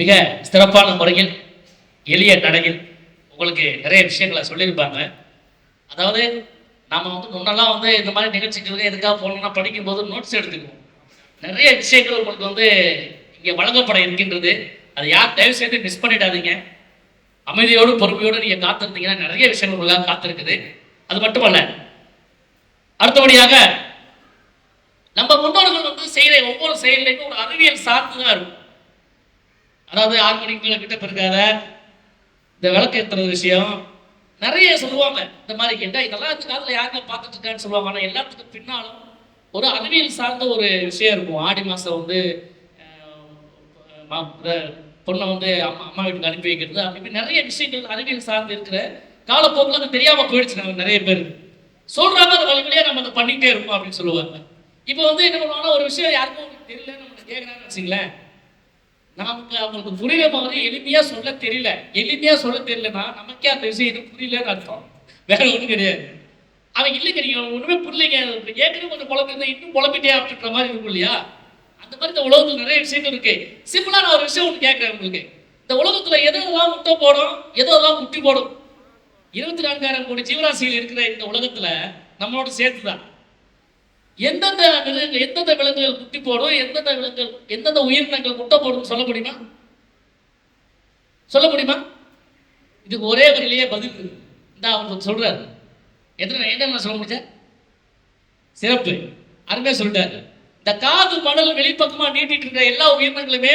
மிக சிறப்பான முறையில் எளிய நடையில் உங்களுக்கு நிறைய விஷயங்களை சொல்லியிருப்பாங்க. அதாவது நம்ம வந்து முன்னெல்லாம் வந்து இந்த மாதிரி நிகழ்ச்சிகளுக்கு எதுக்காக போகணும்னா படிக்கும்போது நோட்ஸ் எடுத்துக்குவோம். நிறைய விஷயங்கள் உங்களுக்கு வந்து இங்கே வழங்கப்பட இருக்கின்றது. அதை யார் தயவு செய்து மிஸ் பண்ணிடாதீங்க. அமைதியோடு பொறுமையோடு நீங்கள் காத்திருந்தீங்கன்னா நிறைய விஷயங்கள் உங்களுக்காக காத்திருக்குது. அது மட்டுமல்ல அடுத்தபடியாக நம்ம முன்னோர்கள் வந்து செய்கிற ஒவ்வொரு செயலையும் ஒரு அறிவியல் சார்ந்து தான் இருக்கும். அதாவது ஆறு மணிக்கு மேலே கிட்ட பிறக்காத இந்த விளக்கு ஏற்றுற விஷயம். நிறைய சொல்லுவாங்க. இந்த மாதிரி கேட்டால் இதெல்லாம் அந்த காலத்தில் யாருங்க பார்த்துட்டு இருக்கான்னு சொல்லுவாங்க. ஆனால் எல்லாத்துக்கும் பின்னாலும் ஒரு அறிவியல் சார்ந்த ஒரு விஷயம் இருக்கும். ஆடி மாதம் வந்து பொண்ணை வந்து அம்மா அம்மா வீட்டுக்கு அனுப்பி வைக்கிறது. அப்படி நிறைய விஷயங்கள் அறிவியல் சார்ந்து இருக்கிற காலப்போக்கில் அது தெரியாமல் போயிடுச்சு. நம்ம நிறைய பேர் சொல்கிறாங்க அது வழி நம்ம அதை பண்ணிக்கிட்டே இருப்போம் அப்படின்னு சொல்லுவாங்க. இப்போ வந்து என்ன பண்ணுவாங்கன்னா ஒரு விஷயம் யாருக்கும் தெரியல நம்ம கேட்குறாங்கன்னு வச்சுங்களேன். நமக்கு அவங்களுக்கு புரியுற மாதிரி எளிமையா சொல்ல தெரியல. எளிமையா சொல்ல தெரியலன்னா நமக்கே அந்த விஷயம் புரியலன்னு அர்த்தம். வேற ஒண்ணும் கிடையாது. அவன் இல்லைங்க நீங்க ஒண்ணுமே புரியலைங்க. ஏற்கனவே கொஞ்சம் குழம்பிருந்தா இன்னும் குழம்பிட்டே அப்படின்ற மாதிரி இருக்கும் இல்லையா? அந்த மாதிரி இந்த உலகத்துல நிறைய விஷயங்கள் இருக்கு. சிம்பிளா நான் ஒரு விஷயம் ஒன்று கேட்கிறேன் உங்களுக்கு. இந்த உலகத்துல எதெல்லாம் முட்டை போடும் எதெல்லாம் முட்டி போடும்? இருபத்தி நான்காயிரம் கோடி ஜீவராசிகள் இருக்கிற இந்த உலகத்துல நம்மளோட சேர்த்து தான் எந்தெந்த விலங்குகள் எந்தெந்த விலங்குகள் குட்டி போடும் எந்தெந்த விலங்குகள் எந்தெந்த உயிரினங்கள் முட்டை போடும் சொல்ல முடியுமா? சொல்ல முடியுமா? இதுக்கு ஒரே வரியிலேயே பதில் இந்த அவர் சொல்றாரு. எத்தனை என்ன சொல்ல முடிச்ச சிறப்பு. அருமையாக சொல்லிட்டாரு. இந்த காது மணல் வெளிப்பக்கமா நீட்டிட்டு இருக்க எல்லா உயிரினங்களுமே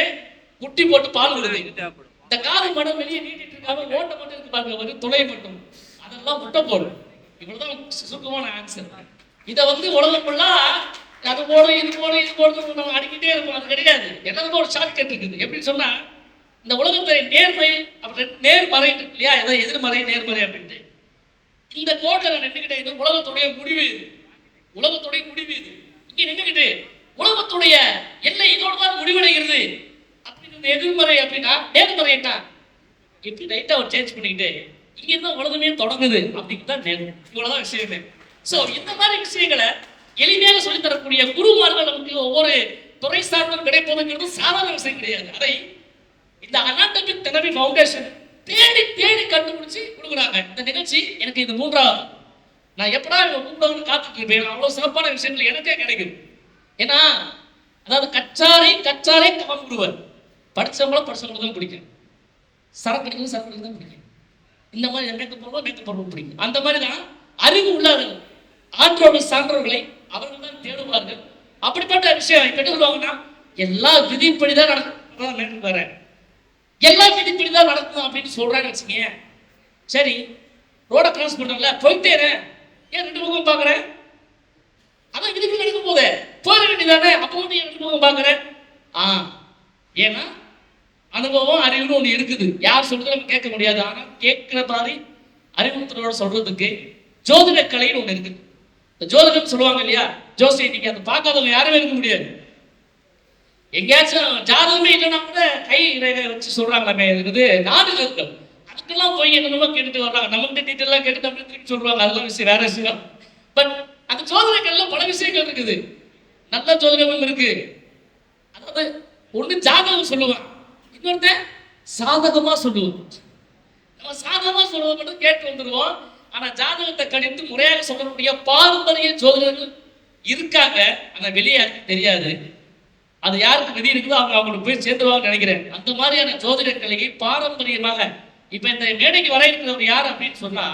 குட்டி போட்டு பால் விடுது. இந்த காது மணல் வெளியே நீட்டிட்டு இருக்காம ஓட்டை மட்டும் இருக்கு பாருங்க ஒரு துளை மட்டும். அதெல்லாம் முட்டை போடும். இவ்வளவுதான் சுருக்கமான ஆன்சர் இதை வந்து உலகம் ஃபுல்லா அது போடும் இது போடும் இது போடும் நம்ம அடிக்கிட்டே இருப்போம். அது கிடையாது. எல்லாத்துக்கும் ஒரு ஷார்ட் கட் இருக்குது எப்படின்னு சொன்னா இந்த உலகத்தை நேர்மை அப்படி நேர்மறை இருக்கு இல்லையா? ஏதோ எதிர்மறை நேர்மறை அப்படின்ட்டு. இந்த கோட்டை நின்றுக்கிட்டே இது உலகத்துடைய முடிவு இது. உலகத்துடைய முடிவு இது. இங்க நின்றுக்கிட்டு உலகத்துடைய எல்லை இதோட தான் முடிவடைகிறது. அப்படின்னு எதிர்மறை அப்படின்னா நேர்மறை என்ன? இப்படி லைட்டா ஒரு சேஞ்ச் பண்ணிக்கிட்டு இங்கே இருந்தா உலகமே தொடங்குது. அப்படின்னு தான் நேரம். இவ்வளவுதான் விஷயமே. ஸோ இந்த மாதிரி விஷயங்களை எளிமையாக சொல்லித் தரக்கூடிய குருமார்கள் நமக்கு ஒவ்வொரு துறை சார்ந்தும் கிடைப்பதுங்கிறது சாதாரண விஷயம் கிடையாது. அதை இந்த அனாட்டமிக் தெரபி ஃபவுண்டேஷன் தேடி தேடி கண்டுபிடிச்சு கொடுக்குறாங்க. இந்த நிகழ்ச்சி எனக்கு இது மூன்றாவது. நான் எப்படா இவங்க கூப்பிடுவாங்கன்னு காத்துட்டு இருப்பேன் அவ்வளோ சிறப்பான விஷயங்கள் எனக்கே கிடைக்கும். ஏன்னா அதாவது கச்சாரை கச்சாரை கவம் விடுவர் படிச்சவங்களும் படிச்சவங்களுக்கு தான் பிடிக்கும். சரக்கு அடிக்கிறது சரக்கு தான் பிடிக்கும். இந்த மாதிரி மேக்கப் போடுவோம் மேக்கப் பருவம் பிடிக்கும். அந்த மாதிரி தான் அறிவு உள்ளவர்கள் ஆற்றோடு சான்றவர்களை அவர்கள் தான் தேடுவார்கள். அப்படிப்பட்ட விஷயம் இப்ப என்ன சொல்லுவாங்கன்னா எல்லா விதிப்படி தான் நடக்கும். வரேன். எல்லா விதிப்படி தான் நடக்கும் அப்படின்னு சொல்றான்னு வச்சுக்கோங்க சரி ரோட கிராஸ் பண்றல போயிட்டேறேன் ஏன் ரெண்டு பக்கம் பாக்குறேன் அதான் விதிப்பு நடக்கும் போதே போக வேண்டியதானே அப்போ வந்து ரெண்டு பக்கம் பாக்குறேன் ஆ ஏன்னா அனுபவம் அறிவுன்னு ஒண்ணு இருக்குது. யார் சொல்றது நம்ம கேட்க முடியாது. ஆனா கேட்கிற மாதிரி அறிவுறுத்தலோட சொல்றதுக்கு ஜோதிட கலைன்னு ஒண்ணு இருக்குது. ஜோதிடம் சொல்லுவாங்க இல்லையா? ஜோசி நீங்க அதை பார்க்காதவங்க யாருமே இருக்க முடியாது. எங்கேயாச்சும் ஜாதகமே இல்லைன்னா கூட கை ரேகை வச்சு சொல்றாங்களாமே இருக்குது நாடுகள் அதுக்கெல்லாம் போய் என்னென்னமோ கேட்டுட்டு வர்றாங்க. நம்மகிட்ட டீட்டெயிலாம் கேட்டு அப்படின்னு திருப்பி சொல்றாங்க. அதெல்லாம் விஷயம் வேற விஷயம். பட் அந்த ஜோதிடங்கள்ல பல விஷயங்கள் இருக்குது. நல்ல ஜோதிடமும் இருக்கு. அதாவது ஒண்ணு ஜாதகம் சொல்லுவான் இன்னொருத்தன் சாதகமா சொல்லுவான். நம்ம சாதகமா சொல்லுவோம் மட்டும் கேட்டு வந்துடுவோம் ஆனா ஜாதகத்தை கணித்து முறையாக சொல்லக்கூடிய பாரம்பரிய ஜோதிடர்கள் இருக்காங்க. ஆனா வெளியே தெரியாது. அது யாருக்கு விதி இருக்குதோ அவங்க அவங்களுக்கு போய் சேர்ந்துவாங்கன்னு நினைக்கிறேன். அந்த மாதிரியான ஜோதிட கலையை பாரம்பரியமாக இப்ப இந்த மேடைக்கு வர இருக்கிறவர் யார் அப்படின்னு சொன்னா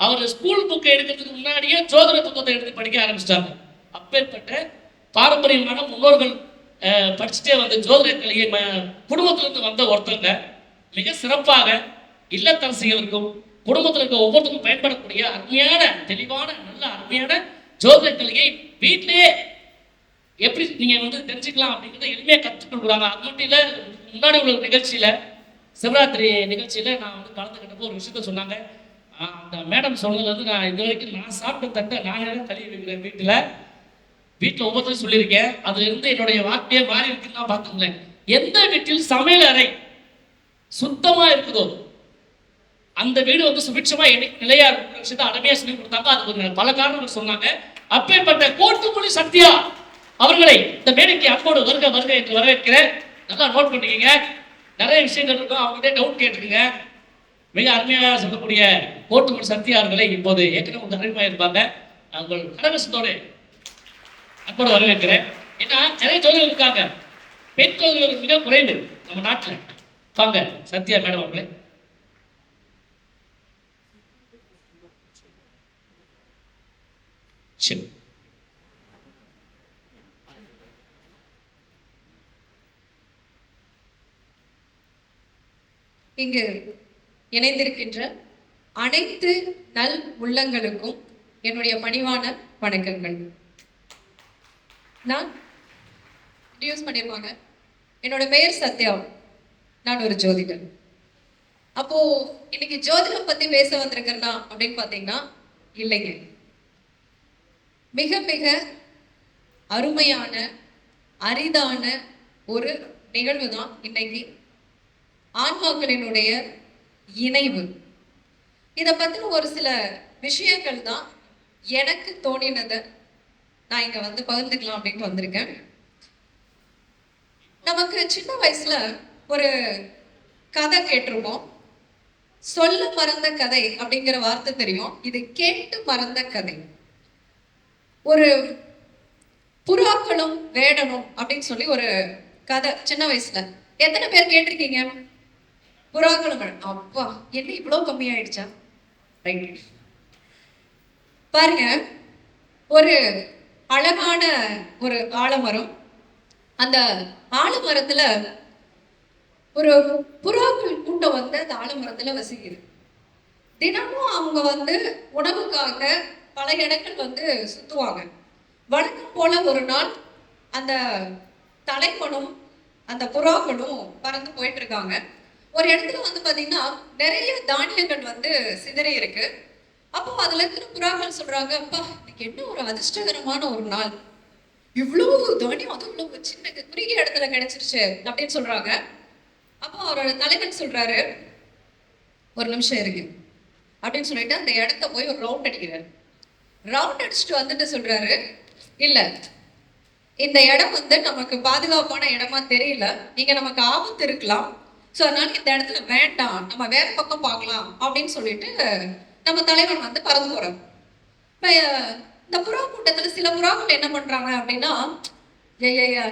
அவர் ஸ்கூல் புக்கை எடுக்கிறதுக்கு முன்னாடியே ஜோதிட புத்தகத்தை எடுத்து படிக்க ஆரம்பிச்சிட்டாங்க. அப்பேற்பட்ட பாரம்பரியமான முன்னோர்கள் படிச்சுட்டே வந்த ஜோதிட கலையை ம- குடும்பத்திலிருந்து வந்த ஒருத்தங்க மிக சிறப்பாக இல்லத்தரசிகளுக்கும் குடும்பத்தில் இருக்க ஒவ்வொருத்தருக்கும் பயன்படக்கூடிய அருமையான தெளிவான நல்ல அருமையான ஜோதிட கலையை வீட்டிலேயே எப்படி நீங்கள் வந்து தெரிஞ்சுக்கலாம் அப்படிங்கிறத எளிமையாக கற்றுக் கொடுக்குறாங்க. அது மட்டும் இல்லை முன்னாடி உள்ள நிகழ்ச்சியில் சிவராத்திரி நிகழ்ச்சியில் நான் வந்து கலந்துக்கிட்டப்போ ஒரு விஷயத்த சொன்னாங்க. அந்த மேடம் சொன்னதுலேருந்து நான் இது வரைக்கும் நான் சாப்பிட்ட தட்டை நானே தான் கழுவி வைக்கிறேன் வீட்டில். வீட்டில் ஒவ்வொருத்தரும் சொல்லியிருக்கேன். அதுலேருந்து என்னுடைய வார்த்தையே மாறி இருக்குன்னு தான் பார்த்துங்களேன் எந்த வீட்டில் சமையல் அறை சுத்தமாக இருக்குதோ அந்த வீடு வந்து சுபிட்சமா நிலையா இருக்கும் விஷயத்தை அருமையா சொல்லி கொடுத்தாங்க. அது ஒரு பல காரணங்கள் சொன்னாங்க. அப்பேற்பட்ட கோட்டுமொழி சத்யா அவர்களை இந்த மேடைக்கு அன்போடு வருக வருக என்று வரவேற்கிறேன். நல்லா நோட் பண்ணிக்கங்க. நிறைய விஷயங்கள் இருக்கும். அவங்ககிட்ட டவுட் கேட்டுருங்க மிக அருமையாக சொல்லக்கூடிய கோட்டுமன் சத்தியார்களை இப்போது ஏற்கனவே உங்கள் அருமையாக இருப்பாங்க அவங்கள் கடகசத்தோடு அன்போடு வரவேற்கிறேன். ஏன்னா நிறைய தொழில்கள் இருக்காங்க. பெண் தொழில்கள் மிக குறைவு நம்ம நாட்டில். வாங்க சத்யா மேடம் அவர்களே. சரி இங்கு இணைந்திருக்கின்ற அனைத்து நல் உள்ளங்களுக்கும் என்னுடைய பணிவான வணக்கங்கள். நான் இன்ட்ரடியூஸ் பண்ணியிருப்பாங்க என்னோட பெயர் சத்யா. நான் ஒரு ஜோதிடர். அப்போ இன்னைக்கு ஜோதிடம் பத்தி பேச வந்திருக்கிறனா அப்படின்னு பார்த்தீங்கன்னா இல்லைங்க. மிக மிக அருமையான அரிதான ஒரு நிகழ்வு தான் இன்னைக்கு ஆன்மாக்களினுடைய இணைவு. இதை பற்றின ஒரு சில விஷயங்கள் தான் எனக்கு தோணினதை நான் இங்கே வந்து பகிர்ந்துக்கலாம் அப்படின்ட்டு வந்திருக்கேன். நமக்கு சின்ன வயசில் ஒரு கதை கேட்டிருப்போம். சொல்ல மறந்த கதை அப்படிங்கிற வார்த்தை தெரியும். இது கேட்டு மறந்த கதை. ஒரு புறாக்களும் வேடனும் அப்படின்னு சொல்லி ஒரு கதை சின்ன வயசுல. எத்தனை பேர் கேட்டிருக்கீங்க? புறாக்களும் அப்பா என்ன இவ்வளோ கம்மியாயிடுச்சா? ரைட் பாருங்க ஒரு அழகான ஒரு ஆலமரம். அந்த ஆலமரத்துல ஒரு புறாக்கள் கூட்டம் வந்து அந்த ஆலமரத்துல வசிக்குது. தினமும் அவங்க வந்து உணவுக்காக பல இடங்கள் வந்து சுற்றுவாங்க வழக்கம் போல ஒரு நாள் அந்த தலைவனும் அந்த புறாக்களும் பறந்து போயிட்டு இருக்காங்க. ஒரு இடத்துல வந்து பார்த்தீங்கன்னா நிறைய தானியங்கள் வந்து சிதறி இருக்கு. அப்போ அதுல இருக்கிற புறாக்கள் சொல்றாங்க அப்பா இன்னைக்கு என்ன ஒரு அதிர்ஷ்டகரமான ஒரு நாள். இவ்வளோ தானியம் அதுவும் இவ்வளவு சின்ன குறுகிய இடத்துல கிடைச்சிருச்சு அப்படின்னு சொல்றாங்க. அப்போ அவரோட தலைவன் சொல்றாரு ஒரு நிமிஷம் இருக்கு அப்படின்னு சொல்லிட்டு அந்த இடத்த போய் ஒரு ரவுண்ட் அடிக்கிறாரு. ரவுண்ட் அடிச்சுட்டு வந்துட்டு சொல்றாரு. இல்ல இந்த இடம் வந்து நமக்கு பாதுகாப்பான இடமா தெரியல. இங்க நமக்கு ஆபத்து இருக்கலாம். ஸோ அதனால இந்த இடத்துல வேண்டாம். நம்ம வேற பக்கம் பார்க்கலாம் அப்படின்னு சொல்லிட்டு நம்ம தலைவன் வந்து பறந்து போறாரு. இப்போ இந்த புறா கூட்டத்தில் சில புறாக்கள் என்ன பண்றாங்க அப்படின்னா ஐயா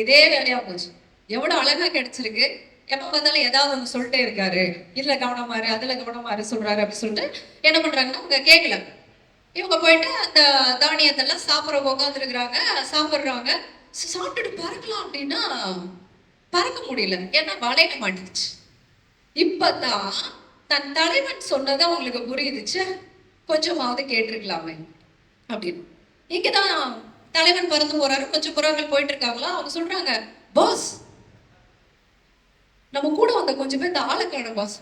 இதே வேலையா போச்சு. எவ்வளோ அழகா கிடைச்சிருக்கு. எப்போ பார்த்தாலும் ஏதாவது ஒன்று சொல்லிட்டே இருக்காரு. இதில் கவனமாரு அதில் கவனமாரு சொல்றாரு அப்படின்னு சொல்லிட்டு என்ன பண்றாங்கன்னா அவங்க கேட்கல இவங்க போயிட்டு அந்த தானியத்தெல்லாம் சாப்பிட்ற உட்காந்துருக்குறாங்க சாப்பிட்றாங்க. சாப்பிட்டுட்டு பறக்கலாம் அப்படின்னா பறக்க முடியல. ஏன்னா வளைய மாட்டுச்சு இப்பதான் தன் தலைவன் சொன்னது அவங்களுக்கு புரியுதுச்சு? கொஞ்சமாவது கேட்டிருக்கலாமே அப்படின்னு. இங்கதான் தலைவன் பறந்து போறாரு. கொஞ்சம் புறாக்கள் போயிட்டு இருக்காங்களா அவங்க சொல்றாங்க பாஸ் நம்ம கூட வந்த கொஞ்சம் பேர் இந்த ஆளை காணும் பாஸ்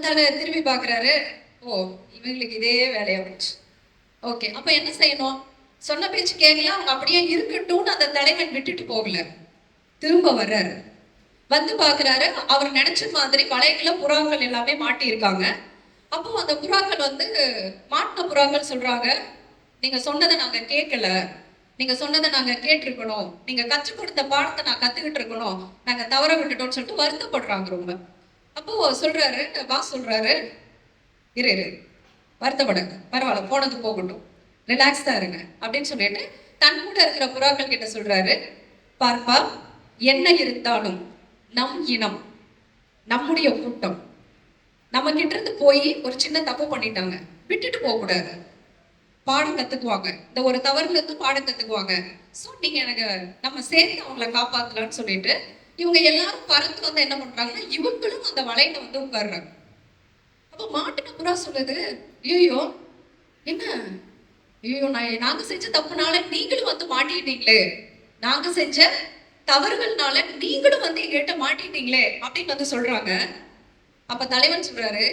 தலை திரும்பி பார்க்குறாரு. ஓ இவங்களுக்கு இதே வேலையாக போச்சு. ஓகே அப்போ என்ன செய்யணும்? சொன்ன பேச்சு கேட்கல அவங்க அப்படியே இருக்கட்டும்னு அந்த தலைவன் விட்டுட்டு போகல. திரும்ப வர்றாரு. வந்து பார்க்குறாரு அவர் நினச்ச மாதிரி வலைகளை புறாக்கள் எல்லாமே மாட்டியிருக்காங்க. அப்போ அந்த புறாக்கள் வந்து மாட்டின புறாக்கள் சொல்கிறாங்க நீங்கள் சொன்னதை நாங்கள் கேட்கல நீங்கள் சொன்னதை நாங்கள் கேட்டிருக்கணும். நீங்கள் கற்றுக் கொடுத்த பாடத்தை நான் கற்றுக்கிட்டு இருக்கணும். நாங்கள் தவற விட்டுட்டோம்னு சொல்லிட்டு வருத்தப்படுறாங்க ரொம்ப. அப்போ சொல்கிறாரு வா சொல்கிறாரு இரு இரு. வருத்தப்படாங்க பரவாயில்ல போனது போகட்டும். ரிலாக்ஸ்டாக இருங்க. அப்படின்னு சொல்லிட்டு தன் கூட இருக்கிற புறாக்கள் கிட்ட சொல்றாரு பார்ப்பா என்ன இருந்தாலும் நம் இனம் நம்முடைய கூட்டம் நம்ம கிட்ட இருந்து போய் ஒரு சின்ன தப்பு பண்ணிட்டாங்க. விட்டுட்டு போகக்கூடாது. பாடம் கத்துக்குவாங்க. இந்த ஒரு தவறுல இருந்து பாடம் கத்துக்குவாங்க. ஸோ நீங்க எனக்கு நம்ம சேர்ந்து அவங்கள காப்பாத்தலாம்னு சொல்லிட்டு இவங்க எல்லாரும் பறந்து வந்து என்ன பண்றாங்கன்னா இவங்களும் அந்த வலையில வந்து உட்கார்றாங்க. அப்போ மாட்டுக்கு புறா சொல்லுது ஐயோ என்ன? ஐயோ நான் நாங்க செஞ்ச தப்புனால நீங்களும் வந்து மாட்டிக்கிட்டீங்களே நாங்க செஞ்ச தவறுகள்னால நீங்களும் வந்து எங்கிட்ட மாட்டிட்டீங்களே அப்படின்னு வந்து சொல்றாங்க. அப்ப தலைவன் சொல்றாரு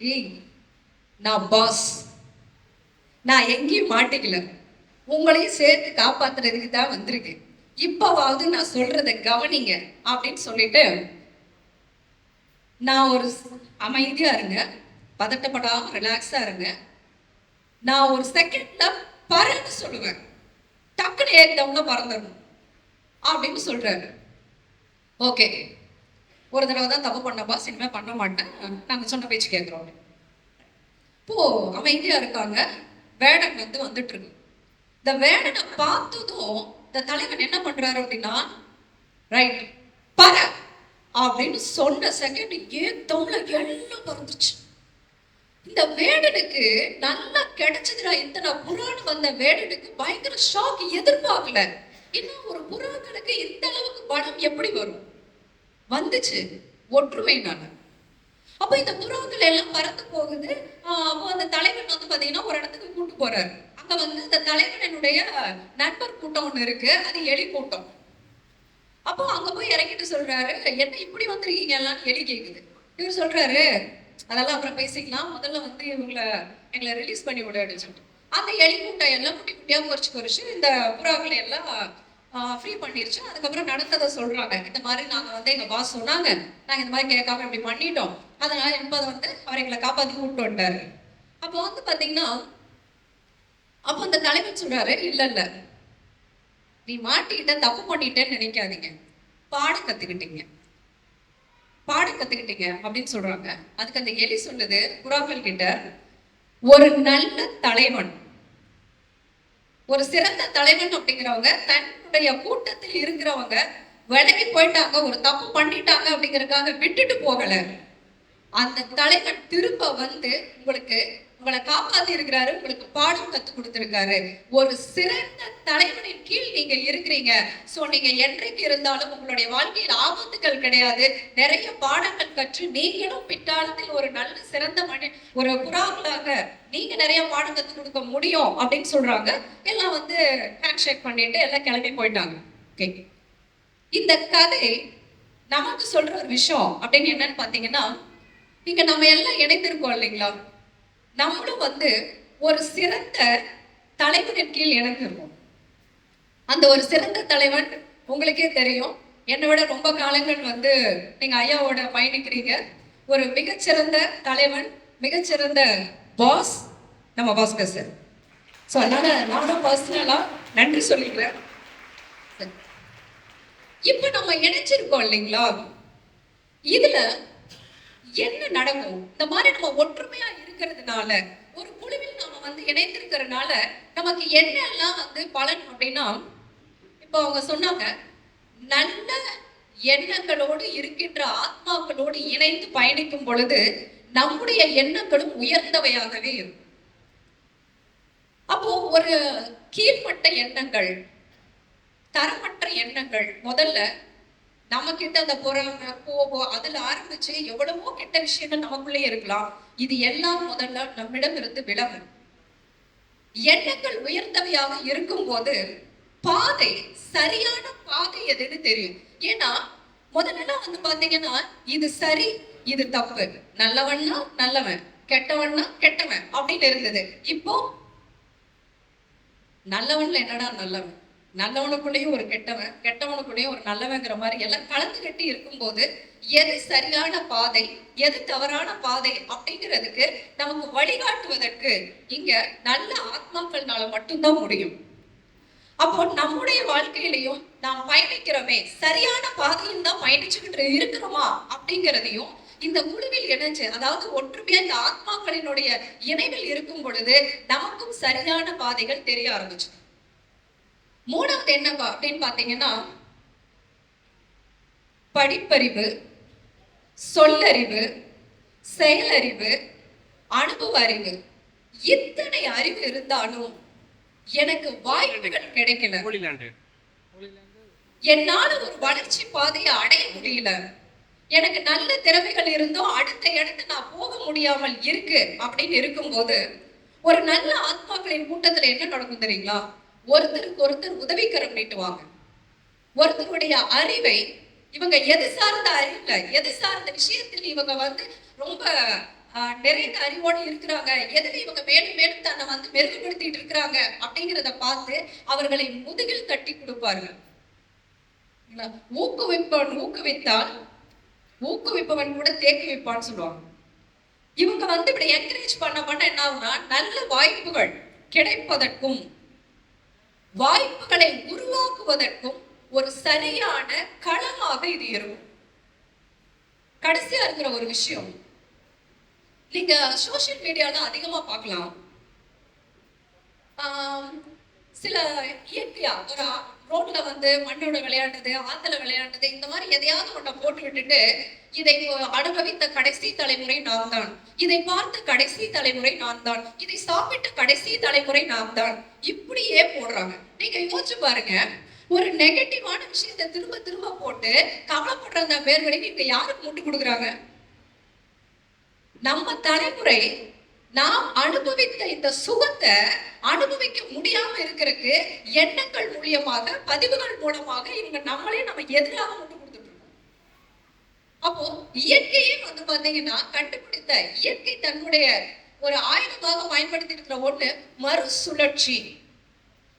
ஏய் நான் பாஸ் நான் எங்கேயும் மாட்டிக்கல. உங்களையும் சேர்த்து காப்பாத்துறதுக்கு தான் வந்திருக்கேன். இப்போவாவது நான் சொல்கிறத கவனிங்க அப்படின்னு சொல்லிட்டு நான் ஒரு அமைதியாக இருங்க. பதட்டப்படாமல் ரிலாக்ஸாக இருங்க. நான் ஒரு செகண்டில் பறன்னு சொல்லுவேன். டக்குன்னு ஏறிட்டவங்க பறந்துடணும்? அப்படின்னு சொல்கிறாரு ஓகே. ஒரு தடவை தான் தப்பு பண்ணப்பா சினிமா பண்ண மாட்டேன். நாங்கள் சொன்ன பேச்சு கேட்குறோம் இப்போ அமைதியாக இருக்காங்க. வேடன் வந்து வந்துட்டுருக்கு. இந்த வேடனை பார்த்ததும் இந்த தலைவன் என்ன பண்ணுறாரு அப்படின்னா ரைட் பற. அப்படின்னு சொன்ன செகண்ட் ஏன் எல்லாம் பறந்துச்சு இந்த வேடனுக்கு நல்லா கிடைச்சதுடா இத்தனை புறான்னு வந்த வேடனுக்கு பயங்கர ஷாக் எதிர்பார்க்கல. இன்னும் ஒரு புறாக்களுக்கு இந்த அளவுக்கு பலம் எப்படி வரும்? வந்துச்சு ஒற்றுமை நான் அப்ப இந்த புறாக்கள் எல்லாம் பறந்து போகுது. அப்போ அந்த தலைவன் வந்து பாத்தீங்கன்னா ஒரு இடத்துக்கு கூட்டு போறாரு. அங்க வந்து இந்த தலைவனுடைய நண்பர் கூட்டம் ஒண்ணு இருக்கு அது எலி கூட்டம். அப்போ அங்க போய் இறங்கிட்டு சொல்றாரு என்ன இப்படி வந்திருக்கீங்க? எல்லாம் எலி கேக்குது. இவர் சொல்றாரு அதெல்லாம் அப்புறம் பேசிக்கலாம். முதல்ல வந்து இவங்கள எங்களை ரிலீஸ் பண்ணி விடு அப்படின்னு சொல்லிட்டு. அந்த எலி கூட்டம் எல்லாம் குட்டி குட்டியா பொறிச்சு பொறிச்சு இந்த புறாக்களை எல்லாம் ஃப்ரீ பண்ணிருச்சு. அதுக்கப்புறம் நடந்ததை சொல்றாங்க. இந்த மாதிரி நாங்க வந்து எங்க பாஸ் சொன்னாங்க. நாங்க இந்த மாதிரி கேட்காம இப்படி பண்ணிட்டோம். அதனால என்பதை வந்து அவர் எங்களை காப்பாத்தி கூப்பிட்டு வந்தாரு அப்போ வந்து பாத்தீங்கன்னா அப்போ அந்த தலைவர் சொல்றாரு இல்ல இல்ல. நீ மாட்டிக்கிட்ட தப்பு பண்ணிட்டேன்னு நினைக்காதீங்க. பாட கத்துக்கிட்டீங்க. பாட கத்துக்கிட்டீங்க அப்படின்னு சொல்றாங்க. அதுக்கு அந்த எலி சொன்னது புறாக்கள் கிட்ட ஒரு நல்ல தலைவன். ஒரு சிறந்த தலைவன் அப்படிங்கிறவங்க தன்னுடைய கூட்டத்தில் இருக்கிறவங்க விலகி போயிட்டாங்க ஒரு தப்பு பண்ணிட்டாங்க அப்படிங்கறக்காக விட்டுட்டு போகல. அந்த தலைவன் திரும்ப வந்து உங்களுக்கு உங்களை காப்பாத்தி இருக்கிறாரு உங்களுக்கு பாடம் கத்து கொடுத்திருக்காரு. ஒரு சிறந்த தலைவனின் கீழ் நீங்க இருக்கிறீங்க. சோ நீங்க என்றைக்கு இருந்தாலும் உங்களுடைய வாழ்க்கையில் ஆபத்துகள் கிடையாது. நிறைய பாடங்கள் கற்று நீங்களும் பிற்காலத்தில் ஒரு நல்ல சிறந்த மனி ஒரு புறாக்களாக நீங்க நிறைய பாடம் கத்து கொடுக்க முடியும் அப்படின்னு சொல்றாங்க. எல்லாம் வந்து ஹேண்ட் ஷேக் பண்ணிட்டு எல்லாம் கிளம்பி போயிட்டாங்க. ஓகே இந்த கதை நமக்கு சொல்ற ஒரு விஷயம் அப்படின்னு என்னன்னு பாத்தீங்கன்னா இங்க நம்ம எல்லாம் இணைந்திருக்கோம் இல்லைங்களா? நம்மளும் வந்து ஒரு சிறந்த தலைவனின் கீழ் இணைந்திருக்கோம் அந்த ஒரு சிறந்த தலைவன் உங்களுக்கே தெரியும். என்னை விட ரொம்ப காலங்கள் வந்து நீங்க ஐயாவோட பயணிக்கிறீங்க. ஒரு மிகச்சிறந்த தலைவன் மிகச்சிறந்த பாஸ் நம்ம பாஸ்கர் சார். ஸோ அதனால நானும் பர்சனலா நன்றி சொல்லிக்கிறேன். இப்போ நம்ம இணைச்சிருக்கோம் இல்லைங்களா? இதுல என்ன நடக்கும்? இந்த மாதிரி நம்ம ஒற்றுமையா இருக்கிறதுனால ஒரு குழுவில் நாம வந்து இணைந்திருக்கிறதுனால நமக்கு என்னெல்லாம் வந்து பலன் அப்படின்னா இப்போ அவங்க சொன்னாங்க நல்ல எண்ணங்களோடு இருக்கின்ற ஆத்மாக்களோடு இணைந்து பயணிக்கும் பொழுது நம்முடைய எண்ணங்களும் உயர்ந்தவையாகவே இருக்கும். அப்போ ஒரு கீழ்மட்ட எண்ணங்கள் தரமற்ற எண்ணங்கள் முதல்ல நம்ம கிட்ட அந்த பொறாமை கோபம் அதுல ஆரம்பிச்சு எவ்வளவோ கெட்ட விஷயங்கள் நமக்குள்ளே இருக்கலாம். இது எல்லாம் முதல்ல நம்மிடம் இருந்து விலகும். எண்ணங்கள் உயர்ந்தவையாக இருக்கும்போது பாதை சரியான பாதை எதுன்னு தெரியும். ஏன்னா முதல்ல வந்து பாத்தீங்கன்னா இது சரி இது தப்பு. நல்லவன்னா நல்லவன் கெட்டவன்னா கெட்டவன் அப்படின்னு இருந்தது. இப்போ நல்லவன்ல என்னடா நல்லவன்? நல்லவனுக்குள்ளேயும் ஒரு கெட்டவன் கெட்டவனுக்குள்ளேயும் ஒரு நல்லவங்கிற மாதிரி எல்லாம் கலந்து கட்டி இருக்கும்போது எது சரியான பாதை எது தவறான பாதை அப்படிங்கிறதுக்கு நமக்கு வழிகாட்டுவதற்கு இங்க நல்ல ஆத்மாக்கள்னால மட்டும்தான் முடியும். அப்போ நம்முடைய வாழ்க்கையிலையும் நாம் பயணிக்கிறோமே சரியான பாதையில் தான் பயணிச்சுக்கிட்டு இருக்கிறோமா அப்படிங்கிறதையும் இந்த குழுவில் இணைஞ்சு அதாவது ஒற்றுமையா இந்த ஆத்மாக்களினுடைய இணைவில் இருக்கும் பொழுது நமக்கும் சரியான பாதைகள் தெரிய ஆரம்பிச்சு மூணாவது என்ன பா- அப்படின்னு பாத்தீங்கன்னா படிப்பறிவு சொல்லறிவு செயலறிவு அனுபவ அறிவு இத்தனை அறிவு இருந்தாலும் எனக்கு வாய்ப்புகள் கிடைக்கல. என்னால ஒரு வளர்ச்சி பாதையை அடைய முடியல. எனக்கு நல்ல திறமைகள் இருந்தும் அடுத்த இடத்து நான் போக முடியாமல் இருக்கு அப்படின்னு இருக்கும்போது ஒரு நல்ல ஆத்மாக்களின் கூட்டத்துல என்ன நடக்கும் தெரியுங்களா? ஒருத்தருக்கு ஒருத்தர் உதவிக்கரம் நீட்டுவாங்க. ஒருத்தருடைய அறிவை இவங்க எது சார்ந்த அறிவுல எது சார்ந்த விஷயத்தில் இவங்க வந்து ரொம்ப நிறைந்த அறிவோடு இருக்கிறாங்க எதுல இவங்க மேலும் மேலும் தன்னை வந்து மெருகுபடுத்திட்டு இருக்கிறாங்க அப்படிங்கிறத பார்த்து அவர்களை முதுகில் தட்டி கொடுப்பார்கள். ஊக்குவிப்பவன் ஊக்குவித்தால் ஊக்குவிப்பவன் கூட தேக்கி வைப்பான்னு சொல்லுவாங்க. இவங்க வந்து இப்படி என்கரேஜ் பண்ண பண்ண என்ன ஆகுனா நல்ல வாய்ப்புகள் கிடைப்பதற்கும் வாய்ப்புகளை உருவாக்குவதற்கும் ஒரு சரியான களமாக இது இருக்கும். கடைசியா இருக்கிற ஒரு விஷயம். நீங்க சோஷியல் மீடியால அதிகமா பார்க்கலாம். சில இயற்கையா ஒரு ரோட்ல வந்து மண்ணோட விளையாண்டது ஆத்துல விளையாண்டது இந்த மாதிரி எதையாவது ஒண்ண போட்டு விட்டுட்டு இதை அனுபவித்த கடைசி தலைமுறை நான் தான். இதை பார்த்த கடைசி தலைமுறை நான் தான். இதை சாப்பிட்ட கடைசி தலைமுறை நான் தான். இப்படியே போடுறாங்க. நீங்க யோசிச்சு பாருங்க. ஒரு நெகட்டிவான விஷயத்தை திரும்ப திரும்ப போட்டு கவலைப்படுற அந்த பேர்களை நீங்க யாருக்கு முட்டு கொடுக்குறாங்க? நம்ம தலைமுறை நாம் அனுபவித்த இந்த சுகத்தை அனுபவிக்க முடியாம இருக்கிறதுக்கு எண்ணங்கள் மூலியமாக பதிவுகள் மூலமாக இவங்க நம்மளே நம்ம எதிராக முட்டு கொடுத்துட்டு இருக்கோம். அப்போ இயற்கையே வந்து பாத்தீங்கன்னா கண்டுபிடித்த இயற்கை தன்னுடைய ஒரு ஆயுதமாக பயன்படுத்தி இருக்கிற ஒண்ணு மறுசுழற்சி.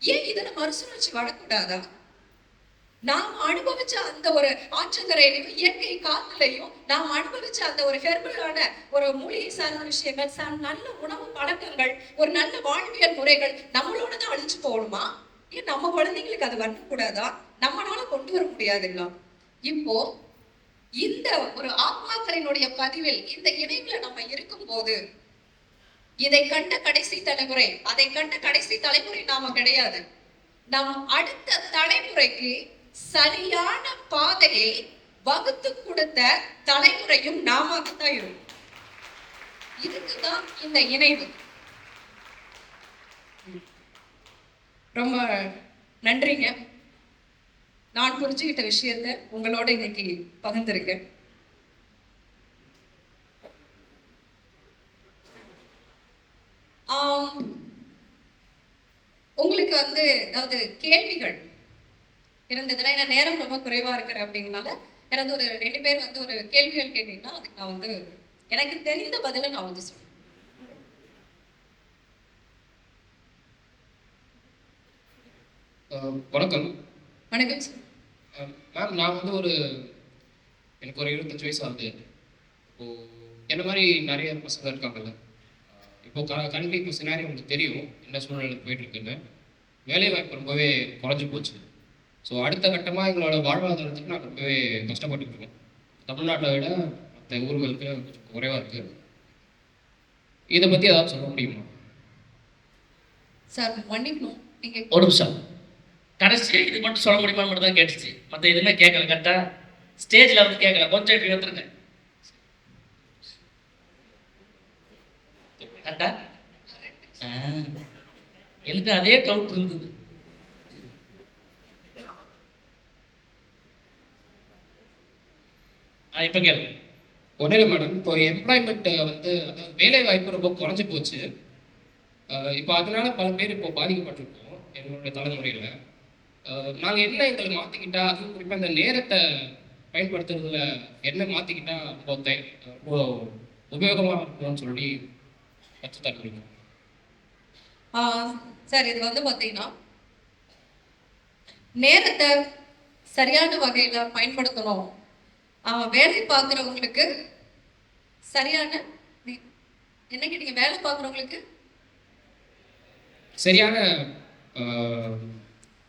ஏன் இதுல மறுசுழற்சி வரக்கூடாதா? நாம் அனுபவிச்ச அந்த ஒரு ஆற்றங்கரையிலையும் இயற்கை காத்துலையும் நாம் அனுபவிச்ச அந்த ஒரு ஹெர்பலான ஒரு மூலிகை சார்ந்த விஷயங்கள் சார் நல்ல உணவு பழக்கங்கள் ஒரு நல்ல வாழ்வியல் முறைகள் நம்மளோட தான் அழிஞ்சு போகணுமா? ஏன் நம்ம குழந்தைங்களுக்கு அது வரக்கூடாதா? நம்மளால கொண்டு வர முடியாதுங்களா? இப்போ இந்த ஒரு ஆத்மாக்களினுடைய பதிவில் இந்த இணைவுல நம்ம இருக்கும்போது இதை கண்ட கடைசி தலைமுறை அதை கண்ட கடைசி தலைமுறை நாம கிடையாது. நம் அடுத்த தலைமுறைக்கு சரியான பாதையை வகுத்து கொடுத்த தலைமுறையும் நாமத்தான் இருக்கும் இதுக்குதான் இந்த இணைவு. ரொம்ப நன்றிங்க. நான் புரிஞ்சுக்கிட்ட விஷயத்த உங்களோட இன்னைக்கு பகிர்ந்திருக்கேன். ஆம், உங்களுக்கு வந்து அதாவது கேள்விகள்? இருந்ததுன்னா ஏன்னா நேரம் ரொம்ப குறைவா இருக்கிற அப்படிங்கனால எனக்கு ஒரு ரெண்டு பேர் வந்து ஒரு கேள்விகள் கேட்டீங்கன்னா அதுக்கு நான் வந்து எனக்கு தெரிந்த பதில நான் வந்து சொல்றேன். அஹ் வணக்கம். வணக்கம் சார் மேம் நான் வந்து ஒரு எனக்கு ஒரு இருபத்தஞ்சு வயசு ஆகுது. இப்போ என்ன மாதிரி நிறைய பசங்க இருக்காங்கல்ல. இப்போ க கல்வி இப்போ சினாரி உங்களுக்கு தெரியும். என்ன சூழ்நிலை போயிட்டு இருக்குன்னு. வேலை வாய்ப்பு ரொம்பவே குறைஞ்சு போச்சு. ஸோ அடுத்த கட்டமாக எங்களோட வாழ்வாதாரத்துக்கு நான் ரொம்பவே கஷ்டப்பட்டுட்டு இருக்கோம் தமிழ்நாட்டை விட மற்ற ஊர்களுக்கு கொஞ்சம் குறைவாக இருக்குது இதை பற்றி ஏதாவது சொல்ல முடியுமா? சார் மன்னிக்கணும் நீங்க ஒரு நிமிஷம். கடைசி இது மட்டும் சொல்ல முடியுமா மட்டும் தான் கேட்டுச்சு. மற்ற எதுவுமே கேட்கல கரெக்டா? ஸ்டேஜில் வந்து கேட்கல. கொஞ்சம் இப்படி வந்துருங்க கரெக்டா. எனக்கு அதே டவுட் இருந்தது. இப்போ கேளுங்க ஒன்றும் இல்லை மேடம் இப்போ எம்ப்ளாய்மெண்ட் வந்து அதாவது வேலை வாய்ப்பு ரொம்ப குறைஞ்சி போச்சு. இப்போ அதனால பல பேர் இப்போ பாதிக்கப்பட்டிருக்கோம் எங்களுடைய தலைமுறையில். நாங்கள் என்ன எங்களை மாற்றிக்கிட்டா அதுவும் குறிப்பாக இந்த நேரத்தை பயன்படுத்துறதுல என்ன மாற்றிக்கிட்டா ரொம்ப ரொம்ப உபயோகமாக இருக்கும்னு சொல்லி கற்று ஆ, சார் இது வந்து பார்த்தீங்கன்னா நேரத்தை சரியான வகையில் பயன்படுத்தணும். வேலை பார்க்குறவங்களுக்கு சரியான நீ- என்ன கேட்டீங்க வேலை பார்க்குறவங்களுக்கு? சரியான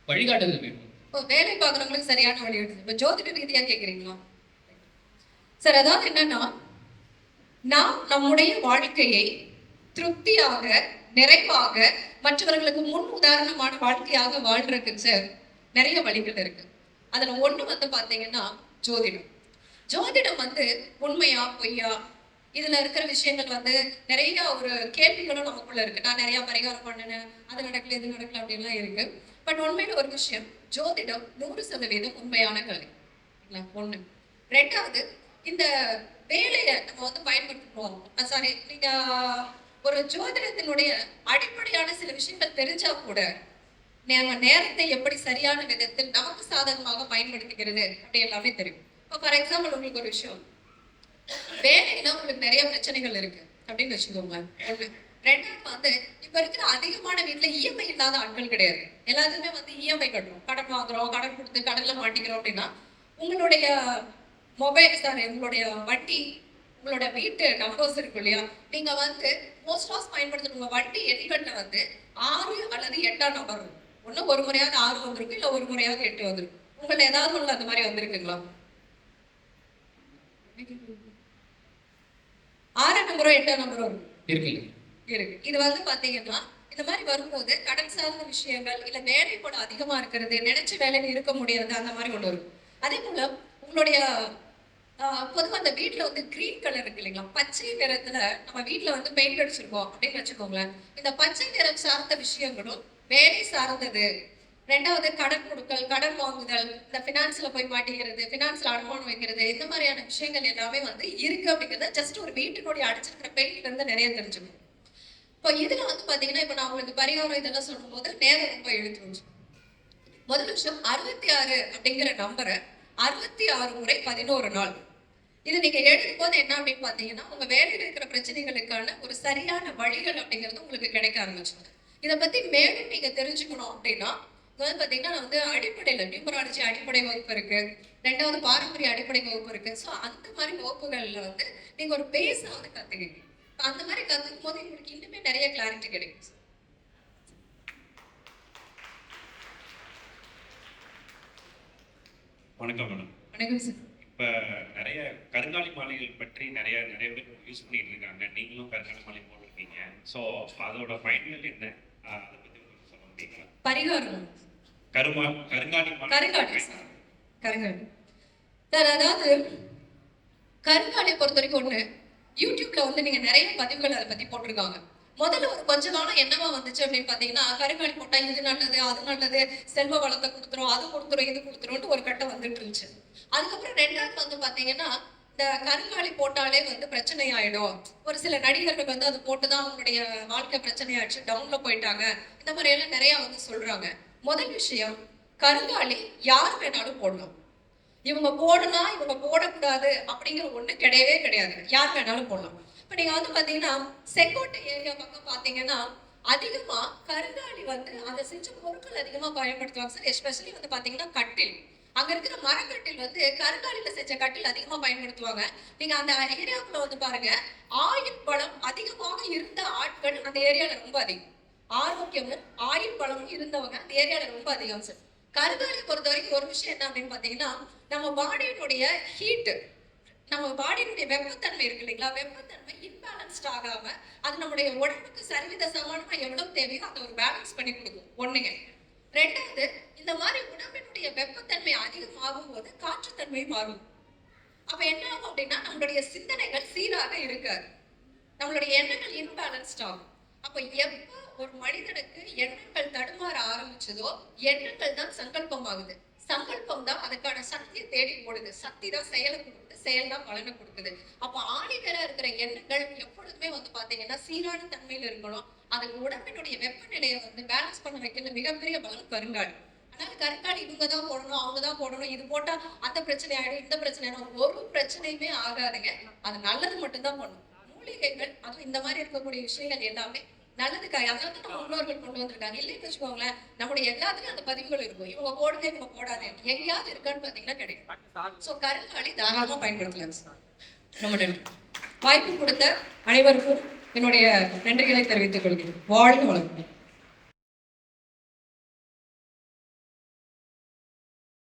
வழிகாட்டுதல் வேணும். இப்போ வேலை பார்க்குறவங்களுக்கு சரியான வழி எடுத்து இப்போ ஜோதிட ரீதியா கேட்குறீங்களா சார் அதாவது என்னன்னா நாம் நம்முடைய வாழ்க்கையை திருப்தியாக நிறைவாக மற்றவர்களுக்கு முன் உதாரணமான வாழ்க்கையாக வாழ்றதுக்கு சார் நிறைய வழிகள் இருக்கு. அதுல ஒண்ணு வந்து பாத்தீங்கன்னா ஜோதிடம். ஜோதிடம் வந்து உண்மையா பொய்யா? இதுல இருக்கிற விஷயங்கள் வந்து நிறைய ஒரு கேள்விகளும் நமக்குள்ள இருக்கு. நான் நிறைய பரிகாரம் பண்ணினேன். அது நடக்கல இது நடக்கல அப்படின்லாம் இருக்கு. பட் உண்மையில ஒரு விஷயம் ஜோதிடம் நூறு சதவீதம் உண்மையான கல்வி ஒண்ணு. ரெண்டாவது இந்த வேலையை நம்ம வந்து பயன்படுத்துறோம் சாரி நீங்க ஒரு ஜோதிடத்தினுடைய அடிப்படையான சில விஷயங்கள் தெரிஞ்சா கூட நம்ம நேரத்தை எப்படி சரியான விதத்தில் நமக்கு சாதகமாக பயன்படுத்திக்கிறது அப்படி எல்லாமே தெரியும். இப்போ ஃபார் எக்ஸாம்பிள் உங்களுக்கு ஒரு விஷயம். வேலையில உங்களுக்கு நிறைய பிரச்சனைகள் இருக்கு. அப்படின்னு வச்சுக்கோங்க. ஒண்ணு ரெண்டாவது வந்து இப்ப இருக்கிற அதிகமான வீட்டுல இஎம்ஐ இல்லாத ஆட்கள் கிடையாது. எல்லாத்துக்குமே வந்து இஎம்ஐ கட்டுறோம் கடன் வாங்குறோம் கடன் கொடுத்து கடன்ல மாட்டிக்கிறோம் அப்படின்னா உங்களுடைய மொபைல் சாரி உங்களுடைய வட்டி உங்களோட வீட்டு நம்பர்ஸ் இருக்கு இல்லையா? நீங்க வந்து போஸ்ட் ஆஃப் பயன்படுத்துற உங்க வட்டி எண்கள்ல வந்து ஆறு அல்லது எட்டாம் நம்பர் இருக்கும். ஒண்ணு ஒரு முறையாவது ஆறு வந்திருக்கும் இல்ல ஒரு முறையாவது எட்டு வந்திருக்கும். உங்களை ஏதாவது ஒண்ணு அந்த மாதிரி வந்திருக்குங்களா? ஆறாம் நம்பரோ எட்டாம் நம்பரோ இருக்குல்ல இருக்கு. இது வந்து பாத்தீங்கன்னா இந்த மாதிரி வரும்போது கடன் சார்ந்த விஷயங்கள் இல்ல வேலை கூட அதிகமா இருக்கிறது நினைச்ச வேலையில இருக்க முடியாது அந்த மாதிரி ஒண்ணு இருக்கும் அதே போல உங்களுடைய ஆஹ், பொதுவா அந்த வீட்ல வந்து கிரீன் கலர் இருக்கு இல்லைங்களா? பச்சை நிறத்துல நம்ம வீட்ல வந்து பெயிண்ட் அடிச்சிருக்கோம் அப்படின்னு வச்சுக்கோங்களேன். இந்த பச்சை நிறம் சார்ந்த விஷயங்களும் வேலை சார்ந்தது ரெண்டாவது கடன் கொடுக்கல் கடன் வாங்குதல் இந்த பினான்ஸ்ல போய் மாட்டிக்கிறது பினான்ஸ்ல அடமானம் வைக்கிறது இந்த மாதிரியான விஷயங்கள் எல்லாமே வந்து இருக்கு அப்படிங்கிறத ஜஸ்ட் ஒரு வீட்டுக்குடைய அடிச்சிருக்கிற பெயிண்ட்ல இருந்து நிறைய தெரிஞ்சுக்கணும். இப்போ இதுல வந்து பாத்தீங்கன்னா இப்போ நான் உங்களுக்கு பரிகாரம் இதெல்லாம் சொல்லும்போது நேரம் ரொம்ப எழுத்து முதல் விஷயம் அறுபத்தி ஆறு அப்படிங்கிற நம்பரை அறுபத்தி ஆறு முறை பதினோரு நாள். இது நீங்க எழுதும் போது என்ன அப்படின்னு பாத்தீங்கன்னா உங்க வேலையில் இருக்கிற பிரச்சனைகளுக்கான ஒரு சரியான வழிகள் அப்படிங்கிறது உங்களுக்கு கிடைக்க ஆரம்பிச்சுது இதை பத்தி மேலும் நீங்க தெரிஞ்சுக்கணும் அப்படின்னா பாத்தீங்கன்னா நான் வந்து அடிப்படையில நியூமராலஜி அடிப்படை வகுப்பு இருக்கு. ரெண்டாவது பாரம்பரிய அடிப்படை வகுப்பு இருக்கு. ஸோ அந்த மாதிரி வகுப்புகள்ல வந்து நீங்க ஒரு பேஸாவது கத்துக்கீங்க. அந்த மாதிரி கத்துக்கும் போது உங்களுக்கு இன்னுமே நிறைய கிளாரிட்டி கிடைக்கும் வணக்கம் மேடம் வணக்கம் சார் இப்போ நிறைய கருங்காலி மாலைகள் பற்றி நிறைய நிறைய பேர் யூஸ் பண்ணிட்டு இருக்காங்க. நீங்களும் கருங்காலி மாலை போட்டிருக்கீங்க. ஸோ அதோட பயன்கள் என்ன? அதை பற்றி சொல்ல முடியுங்களா? பரிகாரம். கருமா கருங்காலி மாலை கருங்காலி சார் அதாவது கருங்காலியை பொறுத்த வரைக்கும் ஒண்ணு யூடியூப்ல வந்து நீங்க நிறைய பதிவுகள் அதை பத்தி போட்டிருக்காங்க. முதல்ல ஒரு கொஞ்ச நாளும் என்னவா வந்துச்சு அப்படின்னு பாத்தீங்கன்னா கருங்காலி போட்டா இது நல்லது அது நல்லது செல்வ வளத்தை கொடுத்துரும் அது கொடுத்துரும் இது கொடுத்துரும்ட்டு ஒரு கட்டம் வந்துட்டு இருந்துச்சு. அதுக்கப்புறம் ரெண்டாவது வந்து பாத்தீங்கன்னா இந்த கருங்காலி போட்டாலே வந்து பிரச்சனை ஆயிடும். ஒரு சில நடிகர்கள் வந்து அது போட்டுதான் அவங்களுடைய வாழ்க்கை பிரச்சனையாச்சு டவுன்ல போயிட்டாங்க. இந்த மாதிரி எல்லாம் நிறைய வந்து சொல்றாங்க. முதல் விஷயம் கருங்காலி யார் வேணாலும் போடலாம். இவங்க போடலாம் இவங்க போடக்கூடாது அப்படிங்கிற ஒண்ணு கிடையவே கிடையாது. யார் வேணாலும் போடலாம். இப்ப நீங்க வந்து பாத்தீங்கன்னா செங்கோட்டை ஏரியா பக்கம் பாத்தீங்கன்னா அதிகமா கருங்காலி வந்து அதை செஞ்ச பொருட்கள் அதிகமா பயன்படுத்துவாங்க சார். எஸ்பெஷலி வந்து பாத்தீங்கன்னா கட்டில். அங்க இருக்கிற மரக்கட்டில் வந்து கருங்காலில செஞ்ச கட்டில் அதிகமா பயன்படுத்துவாங்க. நீங்க அந்த ஏரியாவுக்குள்ள வந்து பாருங்க ஆயுள் பலம் அதிகமாக இருந்த ஆட்கள் அந்த ஏரியால ரொம்ப அதிகம். ஆரோக்கியமும் ஆயுள் பலமும் இருந்தவங்க அந்த ஏரியாவில் ரொம்ப அதிகம் சார் கருங்காலி பொறுத்த வரைக்கும் ஒரு விஷயம் என்ன அப்படின்னு பார்த்தீங்கன்னா நம்ம பாடியினுடைய ஹீட்டு நம்ம பாடியினுடைய வெப்பத்தன்மை இருக்கு இல்லைங்களா? வெப்பத்தன்மை இன்பேலன்ஸ்ட் ஆகாம அது நம்முடைய உடம்புக்கு சரிவித சமானமா எவ்வளவு தேவையோ அதை ஒரு பேலன்ஸ் பண்ணி கொடுக்கும். ஒண்ணுங்க ரெண்டாவது இந்த மாதிரி உடம்பினுடைய வெப்பத்தன்மை அதிகமாகும் போது காற்றுத்தன்மை மாறும். அப்ப என்ன ஆகும் அப்படின்னா நம்மளுடைய சிந்தனைகள் சீராக இருக்காது. நம்மளுடைய எண்ணங்கள் இன்பேலன்ஸ்ட் ஆகும். அப்ப எப்போ ஒரு மனிதனுக்கு எண்ணங்கள் தடுமாற ஆரம்பிச்சதோ எண்ணங்கள் தான் சங்கல்பம் ஆகுது சங்கல்பம் தான் அதுக்கான சக்தியை தேடி போடுது சக்தி தான் செயலை கொடுக்குது. செயல் தான் பலனை கொடுக்குது. அப்ப ஆணிகரா இருக்கிற எண்ணங்கள் எப்பொழுதுமே வந்து பாத்தீங்கன்னா சீரான தன்மையில இருக்கணும். அதுக்கு உடம்பினுடைய வெப்பநிலையை வந்து பேலன்ஸ் பண்ண வைக்கிறது மிகப்பெரிய பலன் கருங்காடு. அதனால கருங்காடு இவங்க தான் போடணும் அவங்க தான் போடணும். இது போட்டா அந்த பிரச்சனை ஆயிடும் இந்த பிரச்சனை ஆயிடும். ஒரு பிரச்சனையுமே ஆகாதுங்க. அது நல்லது மட்டும்தான் பண்ணும் மூலிகைகள் அதுவும் இந்த மாதிரி இருக்கக்கூடிய விஷயங்கள் எல்லாமே நல்லதுக்காக அதாவது நம்ம முன்னோர்கள் கொண்டு வந்திருக்காங்க. இல்லைன்னு வச்சுக்கோங்களேன் நம்முடைய எல்லாத்துலயும் அந்த பதிவுகள் இருக்கும். இவங்க போடுங்க இவங்க போடாது. எங்கேயாவது இருக்கான்னு பாத்தீங்கன்னா கிடைக்கும். சோ கருங்காலி தாராளமா பயன்படுத்தலாம் ரொம்ப நன்றி. வாய்ப்பு கொடுத்த அனைவருக்கும் என்னுடைய நன்றிகளை தெரிவித்துக் கொள்கிறேன். வாழ்க வளர்க்கிறேன்